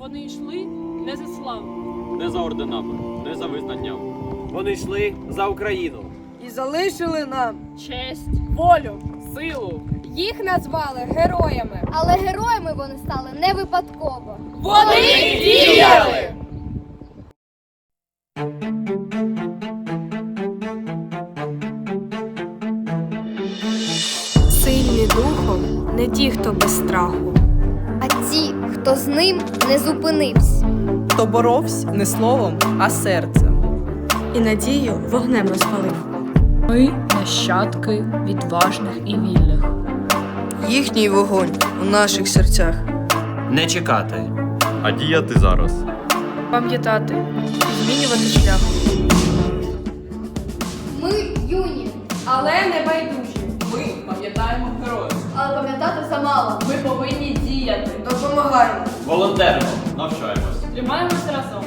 Вони йшли не за славу. Не за орденами, не за визнанням. Вони йшли за Україну. і залишили нам Честь, волю, силу. Їх назвали героями. Але героями вони стали не випадково. Вони діяли! Сильні духом не ті, хто без страху. Хто з ним не зупинився. хто боровся не словом, а серцем. І надію вогнем розпалив. Ми нащадки відважних і вільних. Їхній вогонь у наших серцях. Не чекати. А діяти зараз. Пам'ятати змінювати шлях. Ми юні, Але не байдужі. Ми пам'ятаємо героїв. Замало. Ми повинні діяти. Допомагаємо. Волонтеримо, навчаємось. Тримаємося разом.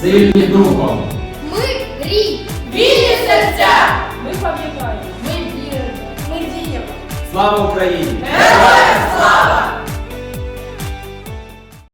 Сильні духом. Ми рій. Ми пам'ятаємо. Ми віримо. Ми діємо. Слава Україні! Героям